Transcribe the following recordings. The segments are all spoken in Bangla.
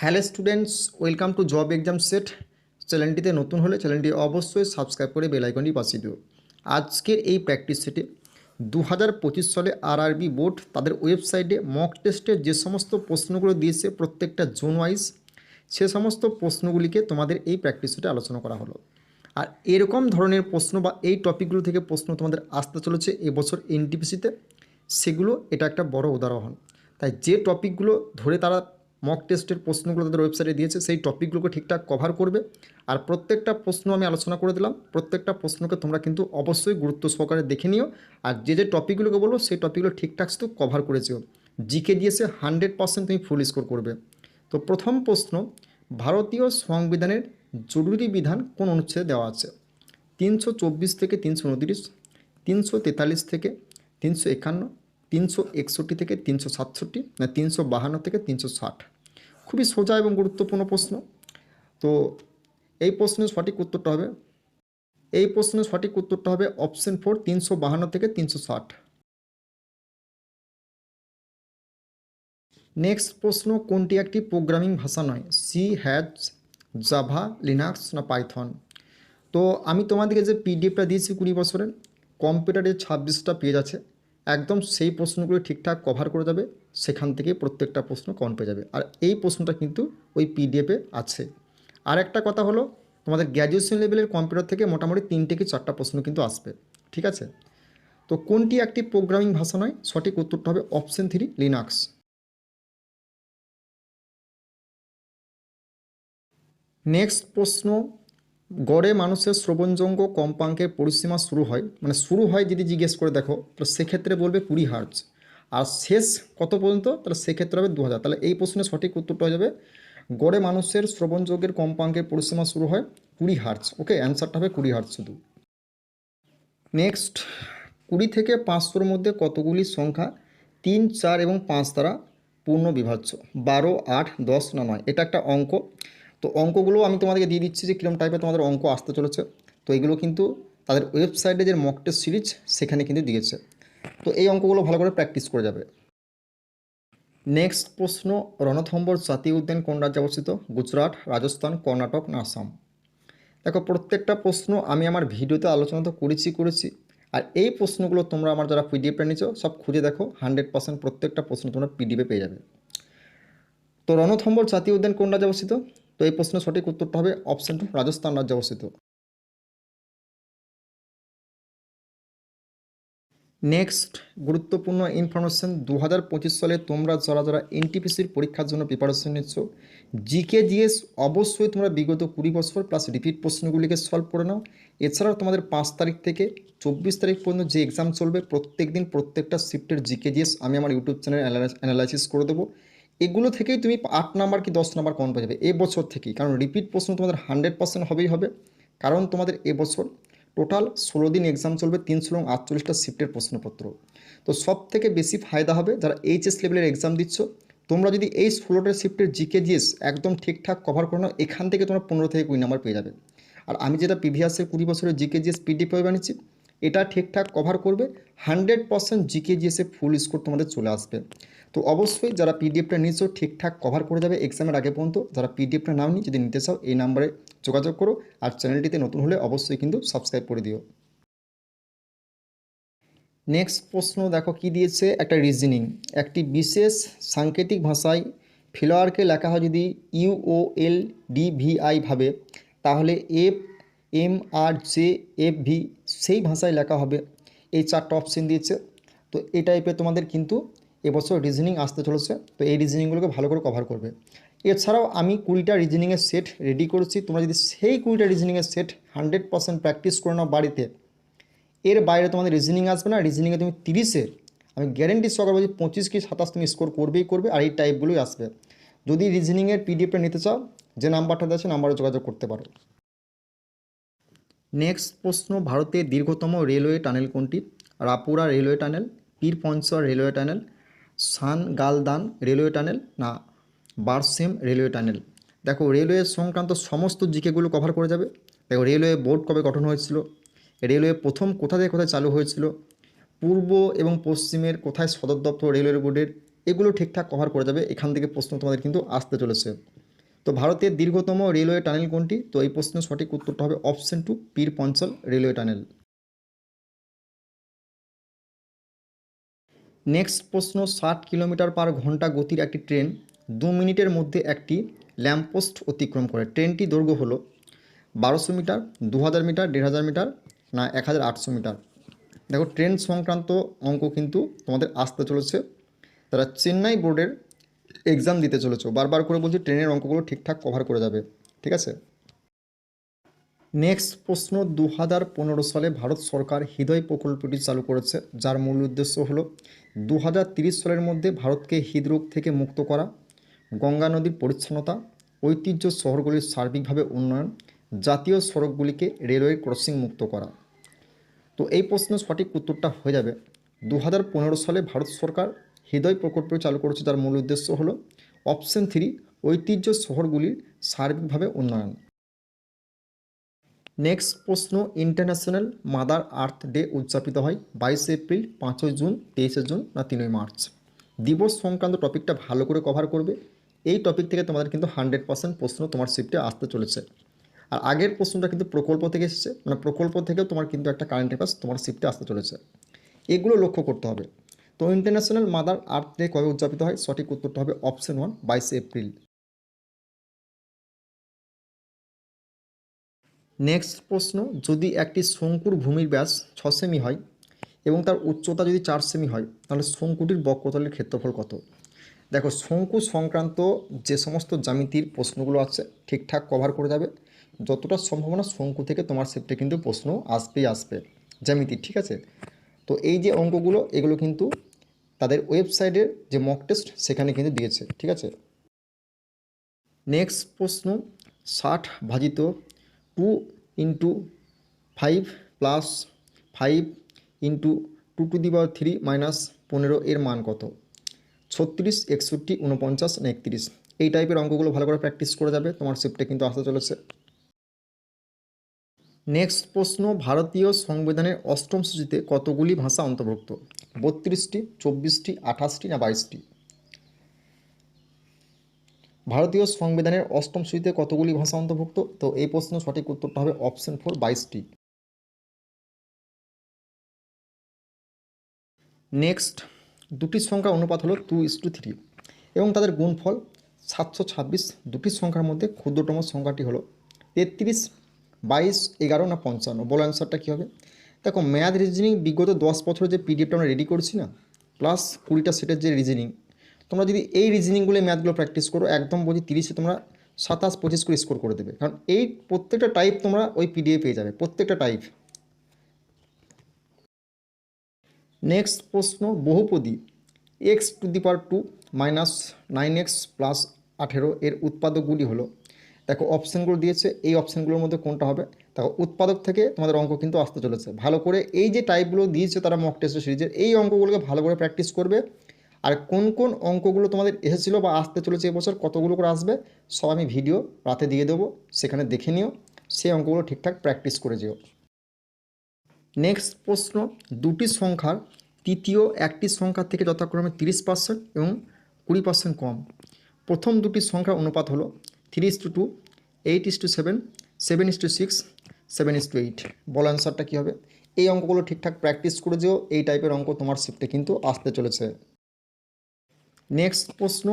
Hello students, welcome to job exam set. চ্যানেলটিতে নতুন হলে চ্যানেলটি অবশ্যই সাবস্ক্রাইব করে বেল আইকনটি পাঠিয়ে দিও। আজকের এই প্র্যাকটিস সেটে দু হাজার পঁচিশ সালে আরআরবি বোর্ড তাদের ওয়েবসাইটে মক টেস্টে যে সমস্ত প্রশ্নগুলো দিয়েছে প্রত্যেকটা জোন ওয়াইজ, সে সমস্ত প্রশ্নগুলিকে তোমাদের এই প্র্যাকটিস সেটে আলোচনা করা হলো। আর এরকম ধরনের প্রশ্ন বা এই টপিকগুলো থেকে প্রশ্ন তোমাদের আসতে চলেছে এবছর এনটিপিসিতে, সেগুলো এটা একটা বড় উদাহরণ। তাই যে টপিকগুলো ধরে তারা মক টেস্টের প্রশ্নগুলো তাদের ওয়েবসাইটে দিয়েছে, সেই টপিকগুলোকে ঠিকঠাক কভার করবে। আর প্রত্যেকটা প্রশ্ন আমি আলোচনা করে দিলাম। প্রত্যেকটা প্রশ্নকে তোমরা কিন্তু অবশ্যই গুরুত্ব সহকারে দেখে নিও। আর যে যে টপিকগুলোকে বলব, সেই টপিকগুলো ঠিকঠাক শুধু কভার করেছেও জিকে দিয়েছে হান্ড্রেড পার্সেন্ট তুমি ফুল স্কোর করবে। তো প্রথম প্রশ্ন, ভারতীয় সংবিধানের জরুরি বিধান কোন অনুচ্ছেদে দেওয়া আছে? তিনশো চব্বিশ থেকে তিনশো উনত্রিশ, তিনশো তেতাল্লিশ থেকে তিনশো একান্ন, তিনশো একষট্টি থেকে তিনশো সাতষট্টি, না তিনশো বাহান্ন থেকে তিনশো ষাট। খুবই সোজা এবং গুরুত্বপূর্ণ প্রশ্ন। তো এই প্রশ্নের সঠিক উত্তরটা হবে, এই প্রশ্নের সঠিক উত্তরটা হবে অপশন ফোর তিনশো বাহান্ন থেকে তিনশো ষাট। নেক্সট প্রশ্ন, কোনটি একটি প্রোগ্রামিং ভাষা নয়? সি হ্যাজ জাভা লিনাক্স না পাইথন তো আমি তোমাদেরকে যে পিডিএফটা দিয়েছি কুড়ি বছরের কম্পিউটারে ছাব্বিশটা পেজ আছে, একদম সেই প্রশ্নগুলো ঠিকঠাক কভার করে যাবে সেখান থেকে প্রত্যেকটা প্রশ্ন কমন পেয়ে যাবে। আর এই প্রশ্নটা কিন্তু ওই পিডিএফে আছে। আর একটা কথা হলো, তোমাদের গ্র্যাজুয়েশন লেভেলের কম্পিউটার থেকে মোটামুটি তিনটে কি চারটা প্রশ্ন কিন্তু আসবে। ঠিক আছে? তো কোনটি একটি প্রোগ্রামিং ভাষা নয়? সঠিক উত্তরটা হবে অপশন থ্রি লিনাক্স নেক্সট প্রশ্ন, গড়ে মানুষের শ্রবণজঙ্গ কম্পাঙ্কের পরিসীমা শুরু হয়। মানে শুরু হয় যদি জিজ্ঞেস করে দেখো, তো সেক্ষেত্রে বলবে কুড়ি হার্জ আর শেষ কত পর্যন্ত? তাহলে সেক্ষেত্রে হবে দু হাজার তাহলে এই প্রশ্নের সঠিক উত্তরটা হয়ে যাবে, গড়ে মানুষের শ্রবণযোগের কম্পাঙ্কের পরিসীমা শুরু হয় কুড়ি হার্জ ওকে, অ্যান্সারটা হবে কুড়ি হার্জ শুধু। নেক্সট, কুড়ি থেকে পাঁচশোর মধ্যে কতগুলি সংখ্যা? তিন, চার এবং পাঁচ দ্বারা পূর্ণ বিভাজ্য। বারো, আট, দশ না নয়, এটা একটা অঙ্ক। তো অঙ্কগুলো আমি তোমাদেরকে দিয়ে দিচ্ছি যে কীরকম টাইপের তোমাদের অঙ্ক আসতে চলেছে। তো এগুলো কিন্তু তাদের ওয়েবসাইটে যে মক সিরিজ সেখানে কিন্তু দিয়েছে। তো এই অঙ্কগুলো ভালো করে প্র্যাকটিস করে যাবে। নেক্সট প্রশ্ন রণথম্বর জাতীয় উদ্যান কোন রাজ্যে অবস্থিত? গুজরাট, রাজস্থান, কর্ণাটক না আসাম? দেখো, প্রত্যেকটা প্রশ্ন আমি আমার ভিডিওতে আলোচনা তো করেছি করেছি। আর এই প্রশ্নগুলো তোমরা আমার যারা পিডিএফটা নিচ্ছ সব খুঁজে দেখো হান্ড্রেড পার্সেন্ট প্রত্যেকটা প্রশ্ন তোমরা পিডিএফে পেয়ে যাবে। তো রণথম্বর জাতীয় উদ্যান কোন রাজ্যে অবস্থিত? তো এই প্রশ্নের সঠিক উত্তরটা হবে অপশন রাজস্থান রাজ্যে অবস্থিত। নেক্সট গুরুত্বপূর্ণ ইনফরমেশন দু হাজার সালে তোমরা যারা যারা এনটিপিসির পরীক্ষার জন্য প্রিপারেশন নিচ্ছ জিকে জিএস অবশ্যই তোমরা বিগত কুড়ি বছর প্লাস রিপিট প্রশ্নগুলিকে সলভ করে নাও। এছাড়াও তোমাদের পাঁচ তারিখ থেকে চব্বিশ তারিখ পর্যন্ত যে এক্সাম চলবে প্রত্যেক দিন প্রত্যেকটা শিফটের জিকে জিএস আমি আমার ইউটিউব চ্যানেল অ্যানালাইসিস করে দেবো। এগুলো থেকেই তুমি আট নাম্বার কি দশ নাম্বার কমন পেয়ে যাবে। এবছর থেকেই। কারণ রিপিট প্রশ্ন তোমাদের হান্ড্রেড পার্সেন্ট হবেই হবে। কারণ তোমাদের এবছর টোটাল ষোলো দিন এক্সাম চলবে তিনশো এবং আটচল্লিশটা শিফটের প্রশ্নপত্র। তো সব থেকে বেশি ফায়দা হবে যারা এইচএস লেভেলের এক্সাম দিচ্ছ, তোমরা যদি এই ষোলোটা শিফটের জিকে জিএস একদম ঠিকঠাক কভার করে নাও, এখান থেকে তোমরা পনেরো থেকে কুড়ি নাম্বার পেয়ে যাবে। আর আমি যেটা প্রিভিয়াসের কুড়ি বছরের জিকে জিএস পিডিএফ বানিয়েছি এটা ঠিকঠাক কভার করবে। হান্ড্রেড পার্সেন্ট জিকে জিএসে ফুল স্কোর তোমাদের চলে আসবে। তো অবশ্যই যারা পিডিএফটা নিয়েছো, ঠিকঠাক কভার করে যাবে এক্সামের আগে পর্যন্ত। যারা পিডিএফটা নাও নি যদি নিতে চাও, এই নাম্বারে যোগাযোগ করো। আর চ্যানেলটিতে নতুন হলে অবশ্যই কিন্তু সাবস্ক্রাইব করে দিও। নেক্সট প্রশ্ন, দেখো কি দিয়েছে? একটা রিজনিং একটি বিশেষ সাংকেতিক ভাষায় ফিলোয়ারকে লেখা হয় যদি ইউওএল ডিভিআই ভাবে, তাহলে F M R J F V সেই ভাষায় লেখা হবে। এই চারটা অপশন দিয়েছে। তো এই টাইপের তোমাদের কিন্তু এবছর রিজনিং আসতে চলেছে। তো এই রিজনিংগুলোকে ভালো করে কভার করবে। এছাড়াও আমি কুড়িটা রিজনিংয়ের সেট রেডি করেছি। তোমরা যদি সেই কুড়িটা রিজনিংয়ের সেট হান্ড্রেড পার্সেন্ট প্র্যাকটিস করে নাও বাড়িতে, এর বাইরে তোমাদের রিজনিং আসবে না। রিজনিংয়ে তুমি তিরিশে, আমি গ্যারেন্টি সহকারে বলছি পঁচিশ কি সাতাশ তুমি স্কোর করবেই করবে আর এই টাইপগুলোই আসবে। যদি রিজনিংয়ের পিডিএফটা নিতে চাও, যে নাম্বারটা আছে নাম্বারে যোগাযোগ করতে পারো। নেক্সট প্রশ্ন, ভারতের দীর্ঘতম রেলওয়ে টানেল কোনটি? Rapura railway tunnel Pir Panchal railway tunnel, Sangaldan railway tunnel, না, বারসেম রেলওয়ে টানেল? দেখো, রেলওয়ে সংক্রান্ত সমস্ত জিকেগুলো কভার করে যাবে। দেখো, রেলওয়ে বোর্ড কবে গঠন হয়েছিল? রেলওয়ে প্রথম কোথা থেকে কোথায় চালু হয়েছিল? পূর্ব এবং পশ্চিমের কোথায় সদর দপ্তর রেলওয়ে বোর্ডের? এগুলো ঠিকঠাক কভার করে যাবে। এখান থেকে প্রশ্ন তোমাদের কিন্তু আসতে চলেছে। তো ভারতের দীর্ঘতম রেলওয়ে টানেল কোনটি? তো এই প্রশ্নের সঠিক উত্তরটা হবে অপশন টু পীর পঞ্চল রেলওয়ে টানেল। নেক্সট প্রশ্ন, ষাট কিলোমিটার পার ঘণ্টা গতির একটি ট্রেন দু মিনিটের মধ্যে একটি ল্যাম্পপোস্ট অতিক্রম করে। ট্রেনটি দৈর্ঘ্য হলো বারোশো মিটার দু হাজার মিটার দেড় হাজার মিটার না এক হাজার আটশো মিটার। দেখো, ট্রেন সংক্রান্ত অঙ্ক কিন্তু তোমাদের আসতে চলেছে। তারা চেন্নাই বোর্ডের এক্সাম দিতে চলেছো। বারবার করে বলছি ট্রেনের অঙ্কগুলো ঠিকঠাক কভার করে যাবে, ঠিক আছে? নেক্সট প্রশ্ন দু হাজার পনেরো সালে ভারত সরকার হৃদয় প্রকল্পটি চালু করেছে, যার মূল উদ্দেশ্য হলো দু সালের মধ্যে ভারতকে হৃদরোগ থেকে মুক্ত করা, গঙ্গা নদীর পরিচ্ছন্নতা, ঐতিহ্য শহরগুলির সার্বিকভাবে উন্নয়ন, জাতীয় সড়কগুলিকে রেলওয়ে ক্রসিং মুক্ত করা। তো এই প্রশ্নের সঠিক উত্তরটা হয়ে যাবে। দু হাজার পনেরো সালে ভারত সরকার হৃদয় প্রকল্প চালু করেছে যার মূল উদ্দেশ্য হলো অপশন থ্রি ঐতিহ্য শহরগুলির সার্বিকভাবে উন্নয়ন। নেক্সট প্রশ্ন ইন্টারন্যাশনাল মাদার আর্থ ডে উদযাপিত হয় বাইশে এপ্রিল, পাঁচই জুন, তেইশে জুন না তিনই মার্চ? দিবস সংক্রান্ত টপিকটা ভালো করে কভার করবে। এই টপিক থেকে তোমাদের কিন্তু হান্ড্রেড পার্সেন্ট প্রশ্ন তোমার শিফটে আসতে চলেছে। আর আগের প্রশ্নটা কিন্তু প্রকল্প থেকে এসেছে মানে প্রকল্প থেকেও তোমার কিন্তু একটা কারেন্ট অ্যাফেয়ার্স তোমার শিফটে আসতে চলেছে। এগুলো লক্ষ্য করতে হবে। তো ইন্টারন্যাশনাল মাদার আর্থ ডে কবে উদযাপিত হয়? সঠিক উত্তরটা হবে অপশন ওয়ান বাইশে এপ্রিল। নেক্সট প্রশ্ন, যদি একটি শঙ্কুর ভূমির ব্যাস ছ সেমি হয় এবং তার উচ্চতা যদি চার সেমি হয়, তাহলে শঙ্কুটির বক্রতলের ক্ষেত্রফল কত? দেখো, শঙ্কু সংক্রান্ত যে সমস্ত জ্যামিতির প্রশ্নগুলো আছে, ঠিকঠাক কভার করে যাবে। যতটা সম্ভাবনা শঙ্কু থেকে তোমার সেটে কিন্তু প্রশ্ন আসবেই আসবে। জ্যামিতির ঠিক আছে? তো এই যে অঙ্কগুলো, এগুলো কিন্তু তাদের ওয়েবসাইটের যে মক টেস্ট সেখানে কিন্তু দিয়েছে, ঠিক আছে? নেক্সট প্রশ্ন, ষাট ভাজিত two into five plus five into two to the power three minus পনেরো এর মান কত? ছত্রিশ, একষট্টি উনপঞ্চাশ একত্রিশ। এই টাইপের অঙ্কগুলো ভালো করে প্র্যাকটিস করে যাবে, তোমার শিফটে কিন্তু আসতে চলেছে। নেক্সট প্রশ্ন, ভারতীয় সংবিধানের অষ্টম সূচিতে কতগুলি ভাষা অন্তর্ভুক্ত? বত্রিশটি, চব্বিশটি, আঠাশটি না বাইশটি? ভারতীয় সংবিধানের অষ্টম সূচিতে কতগুলি ভাষা অন্তর্ভুক্ত? তো এই প্রশ্ন সঠিক উত্তরটা হবে অপশন ফোর বাইশটি। নেক্সট, দুটি সংখ্যার অনুপাত হলো টু ইস টু থ্রি এবং তাদের গুণফল সাতশো ছাব্বিশ। দুটি সংখ্যার মধ্যে ক্ষুদ্রতম সংখ্যাটি হলো তেত্রিশ বাইশ, এগারো না পঞ্চান্ন? বলো অ্যান্সারটা কী হবে? দেখো ম্যাথ রিজনিং বিগত দশ বছরের যে পিডিএফটা আমরা রেডি করছি না প্লাস কুড়িটা সেটের যে রিজনিং তোমরা যদি এই রিজনিংগুলো ম্যাথগুলো প্র্যাকটিস করো, একদম বলছি তিরিশে তোমরা সাতাশ পঁচিশ করে স্কোর করে দেবে। কারণ এই প্রত্যেকটা টাইপ তোমরা ওই পিডিএফ পেয়ে যাবে, প্রত্যেকটা টাইপ নেক্সট প্রশ্ন, বহুপদী x to the power two minus nine x plus আঠেরো এর উৎপাদকগুলি হলো দেখো অপশানগুলো দিয়েছে, এই অপশানগুলোর মধ্যে কোনটা হবে? দেখো উৎপাদক থেকে তোমাদের অঙ্ক কিন্তু আসতে চলেছে। ভালো করে এই যে টাইপগুলো দিয়েছে তারা মক টেস্ট সিরিজের এই অঙ্কগুলোকে ভালো করে প্র্যাকটিস করবে। আর কোন কোন অঙ্কগুলো তোমাদের এসেছিল বা আসতে চলেছে এবছর, কতগুলো করে আসবে, সব আমি ভিডিও রাতে দিয়ে দেবো, সেখানে দেখে নিও। সেই অঙ্কগুলো ঠিকঠাক প্র্যাকটিস করে যেও। নেক্সট প্রশ্ন, দুটি সংখ্যার তৃতীয় একটি সংখ্যার থেকে যথাক্রমে তিরিশ পার্সেন্ট এবং কুড়ি পার্সেন্ট কম। প্রথম দুটি সংখ্যার অনুপাত হলো three two eight is two seven seven is two six, seven is two eight. বল অ্যান্সারটা কী হবে? এই অঙ্কগুলো ঠিকঠাক প্র্যাকটিস করে যেও, এই টাইপের অঙ্ক তোমার শিফটে কিন্তু আসতে চলেছে। নেক্সট প্রশ্ন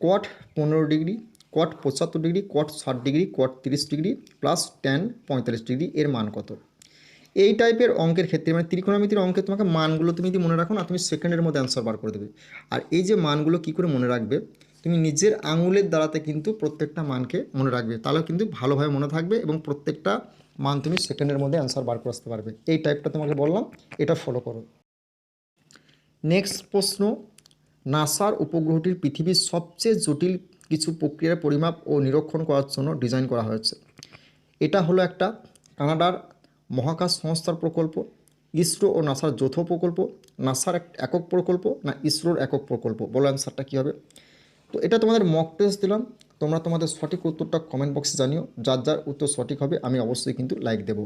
কট পনেরো ডিগ্রি কট পঁচাত্তর ডিগ্রি কট ষাট ডিগ্রি কট তিরিশ ডিগ্রি প্লাস টেন পঁয়তাল্লিশ ডিগ্রি, এর মান কত? এই টাইপের অঙ্কের ক্ষেত্রে মানে ত্রিকোণমিতির অঙ্কে তোমাকে মানগুলো তুমি যদি মনে রাখো না, তুমি সেকেন্ডের মধ্যে অ্যান্সার বার করে দেবে। আর এই যে মানগুলো কী করে মনে রাখবে তুমি নিজের আঙুলের দ্বারাতে কিন্তু প্রত্যেকটা মানকে মনে রাখবে। তাহলে কিন্তু ভালোভাবে মনে থাকবে এবং প্রত্যেকটা মান তুমি সেকেন্ডের মধ্যে অ্যান্সার বার করে আসতে পারবে। এই টাইপটা তোমাকে বললাম, এটা ফলো করো। নেক্সট প্রশ্ন, নাসার উপগ্রহটির পৃথিবীর সবচেয়ে জটিল কিছু প্রক্রিয়ার পরিমাপ ও নিরীক্ষণ করার জন্য ডিজাইন করা হয়েছে। এটা হলো একটা কানাডার মহাকাশ সংস্থার প্রকল্প, ইসরো ও নাসার যৌথ প্রকল্প, নাসার এক, একক প্রকল্প না ইসরোর একক প্রকল্প। বলো অ্যান্সারটা কী হবে? তো এটা তোমাদের মক টেস্ট দিলাম। তোমরা তোমাদের সঠিক উত্তরটা কমেন্ট বক্সে জানিও। যার যার উত্তর সঠিক হবে, আমি অবশ্যই কিন্তু লাইক দেব।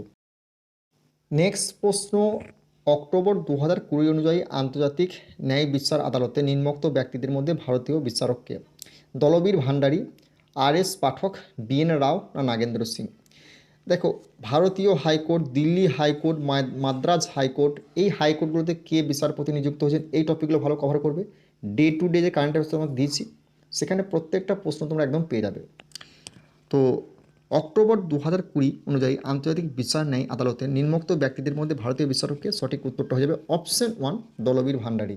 নেক্সট প্রশ্ন, অক্টোবর দু হাজার কুড়ি অনুযায়ী আন্তর্জাতিক ন্যায় বিচার আদালতে নিম্নোক্ত ব্যক্তিদের মধ্যে ভারতীয় বিচারককে Dalveer Bhandari R S Pathak B N Rao না নাগেন্দ্র সিং? দেখো, ভারতীয় high court, Delhi high court Madras high court, এই হাইকোর্টগুলোতে কে বিচারপতি নিযুক্ত হয়েছেন, এই টপিকগুলো ভালো কভার করবে। ডে টু ডে যে কারেন্ট অ্যাফেয়ার্স তোমাকে দিয়েছি সেখানে প্রত্যেকটা প্রশ্ন তোমরা একদম পেয়ে যাবে। তো অক্টোবর দু হাজার কুড়ি অনুযায়ী আন্তর্জাতিক বিচার ন্যায় আদালতে নিম্নোক্ত ব্যক্তিদের মধ্যে ভারতীয় বিচারককে সঠিক উত্তরটা হয়ে যাবে option one Dalveer Bhandari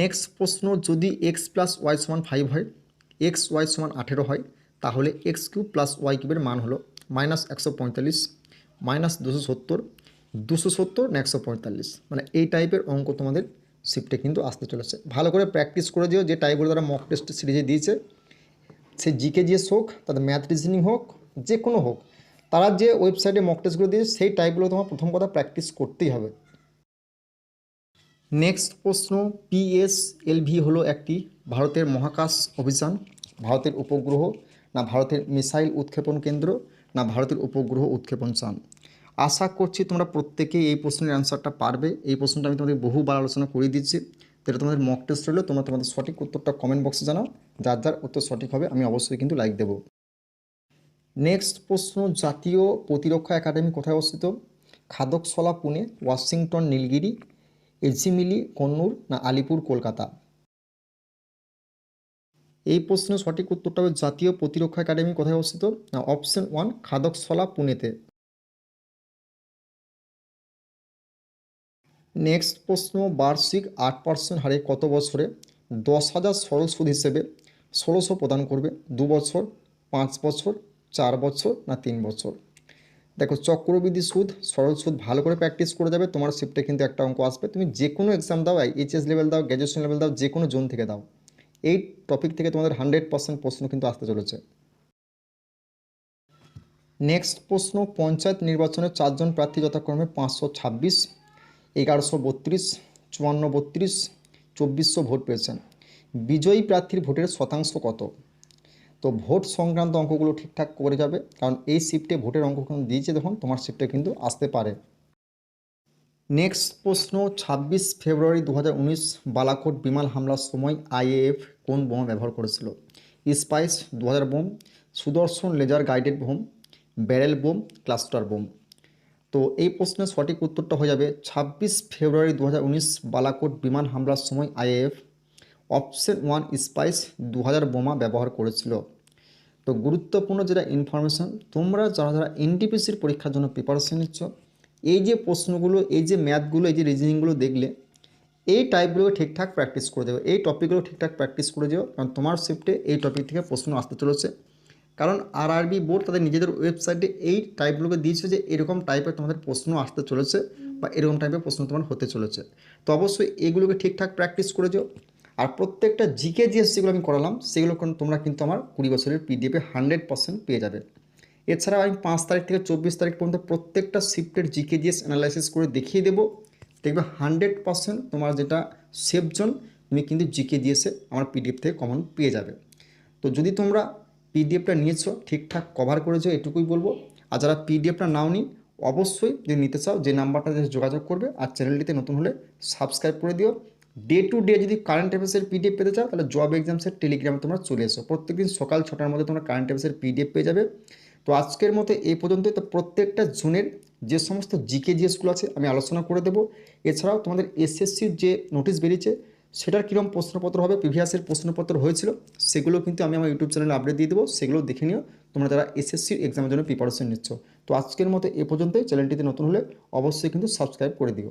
next প্রশ্ন, যদি এক্স প্লাস ওয়াই সমান ফাইভ হয় এক্স ওয়াই সমান আঠেরো হয়, তাহলে এক্স কিউব প্লাস ওয়াই কিউবের মান হলো মাইনাস একশো পঁয়তাল্লিশ মাইনাস দুশো সত্তর দুশো সত্তর, না একশো পঁয়তাল্লিশ। মানে এই টাইপের অঙ্ক তোমাদের শিফটে কিন্তু আসতে চলেছে। ভালো করে প্র্যাকটিস করে দিও যে টাইপগুলো তারা মক টেস্ট সিরিজে দিয়েছে। সে জিকে জিএস হোক, তাদের ম্যাথ রিজনিং হোক, যে কোনো হোক, তারা যে ওয়েবসাইটে মক টেস্টগুলো দিয়েছে, সেই টাইপগুলো তোমার প্রথম কথা প্র্যাকটিস করতেই হবে। নেক্সট প্রশ্ন পিএসএলভি হলো একটি ভারতের মহাকাশ অভিযান, ভারতের উপগ্রহ, না ভারতের মিসাইল উৎক্ষেপণ কেন্দ্র, না ভারতের উপগ্রহ উৎক্ষেপণ চান। আশা করছি তোমরা প্রত্যেকেই এই প্রশ্নের অ্যান্সারটা পারবে। এই প্রশ্নটা আমি তোমাদের বহুবার আলোচনা করে দিচ্ছি। তো এটা তোমাদের মক টেস্ট রইল, তোমরা তোমাদের সঠিক উত্তরটা কমেন্ট বক্সে জানাও। যার যার উত্তর সঠিক হবে, আমি অবশ্যই কিন্তু লাইক দেবো। নেক্সট প্রশ্ন, জাতীয় প্রতিরক্ষা একাডেমি কোথায় অবস্থিত? খাদকশলা পুনে, ওয়াশিংটন, নীলগিরি এজিমিলি কন্নুর না আলিপুর, কলকাতা? এই প্রশ্নের সঠিক উত্তরটা হবে জাতীয় প্রতিরক্ষা একাডেমি কোথায় অবস্থিত? না অপশন ওয়ান খাদকশলা পুনেতে। নেক্সট প্রশ্ন, বার্ষিক আট পার্সেন্ট হারে কত বছরে দশ হাজার সরল সুদ হিসেবে ষোলোশো প্রদান করবে? দু বছর, পাঁচ বছর, চার বছর না তিন বছর? দেখো, চক্রবৃদ্ধি সুদ, সরল সুদ ভালো করে প্র্যাকটিস করে যাবে, তোমার শিফটে কিন্তু একটা অঙ্ক আসবে। তুমি যে কোনো এক্সাম দাও এইচএস লেভেল দাও গ্র্যাজুয়েশন লেভেল দাও যে কোনো জোন থেকে দাও। এই টপিক থেকে তোমাদের হান্ড্রেড পার্সেন্ট প্রশ্ন কিন্তু আসতে চলেছে। নেক্সট প্রশ্ন, পঞ্চায়েত নির্বাচনে চারজন প্রার্থী যথাক্রমে পাঁচশো ছাব্বিশ এগারোশো বত্রিশ, চুয়ান্ন বত্রিশ, চব্বিশশো ভোট পেয়েছেন। বিজয়ী প্রার্থীর ভোটের শতাংশ কত? তো ভোট সংক্রান্ত অঙ্কগুলো ঠিকঠাক করে যাবে, কারণ এই শিফটে ভোটের অঙ্ক দিয়েছে, দেখুন, তোমার শিফটে কিন্তু আসতে পারে। নেক্সট প্রশ্ন, ছাব্বিশ ফেব্রুয়ারি দু হাজার উনিশ, বালাকোট বিমান হামলার সময় আইএএফ কোন বোমা ব্যবহার করেছিল? স্পাইস দু হাজার bomb, Sudarshan laser guided bomb, barrel bomb, cluster bomb. তো এই প্রশ্নের সঠিক উত্তরটা হয়ে যাবে ছাব্বিশ ফেব্রুয়ারি দু হাজার উনিশ বালাকোট বিমান হামলার সময় আইএএফ অপশন ওয়ান স্পাইস দু হাজার বোমা ব্যবহার করেছিল। তো গুরুত্বপূর্ণ যেটা ইনফরমেশান তোমরা যারা যারা এনটিপিসির পরীক্ষার জন্য প্রিপারেশন নিচ্ছ, এই যে প্রশ্নগুলো, এই যে ম্যাথগুলো এই যে রিজনিংগুলো দেখলে, এই টাইপগুলো ঠিকঠাক প্র্যাকটিস করে দেবে, এই টপিকগুলো ঠিকঠাক প্র্যাকটিস করে দিও কারণ তোমার শিফটে এই টপিক থেকে প্রশ্ন আসতে চলেছে। কারণ আরআরবি বোর্ড তাদের নিজেদের ওয়েবসাইটে এই টাইপগুলোকে দিয়েছে যে এরকম টাইপের তোমাদের প্রশ্ন আসতে চলেছে বা এরকম টাইপের প্রশ্ন তোমার হতে চলেছে। তো অবশ্যই এগুলোকে ঠিকঠাক প্র্যাকটিস করে যাও। আর প্রত্যেকটা জিকে জিএস যেগুলো আমি করালাম, সেগুলো তোমরা কিন্তু আমার কুড়ি বছরের পিডিএফে হান্ড্রেড পার্সেন্ট পেয়ে যাবে। এছাড়া আমি পাঁচ তারিখ থেকে চব্বিশ তারিখ পর্যন্ত প্রত্যেকটা শিফটের জিকে জিএস অ্যানালাইসিস করে দেখিয়ে দেবো। দেখবে হান্ড্রেড পার্সেন্ট তোমার যেটা সেফ জোন তুমি কিন্তু জিকে জিএসে আমার পিডিএফ থেকে কমন পেয়ে যাবে। তো যদি তোমরা পিডিএফটা নিয়েছো, ঠিকঠাক কভার করেছ, এটুকুই বলব। আর যারা পিডিএফটা নাও নি অবশ্যই যদি নিতে চাও, যে নাম্বারটা যোগাযোগ করবে, আর চ্যানেলটিতে নতুন হলে সাবস্ক্রাইব করে দিও। ডে টু ডে যদি কারেন্ট অ্যাফেয়ার্সের পিডিএফ পেতে চাও, তাহলে জব এক্সামসের টেলিগ্রামে তোমরা চলে এসো। প্রত্যেকদিন সকাল ছটার মধ্যে তোমরা কারেন্ট অ্যাফেয়ার্সের পিডিএফ পেয়ে যাবে। তো আজকের মতো এই পর্যন্তই। তো প্রত্যেকটা জোনের যে সমস্ত জিকে জিএসগুলো আছে, আমি আলোচনা করে দেবো। এছাড়াও তোমাদের এসএসসির যে নোটিশ বেরিয়েছে সেটার কীরকম প্রশ্নপত্র হবে প্রিভিয়াসের প্রশ্নপত্র হয়েছিল, সেগুলো কিন্তু আমি আমার ইউটিউব চ্যানেলে আপডেট দিয়ে দেবো, সেগুলো দেখে নিও, তোমরা যারা এসএসসির এক্সামের জন্য প্রিপারেশন নিচ্ছ। তো আজকের মতো এ পর্যন্তই চ্যানেলটিতে নতুন হলে অবশ্যই কিন্তু সাবস্ক্রাইব করে দিও।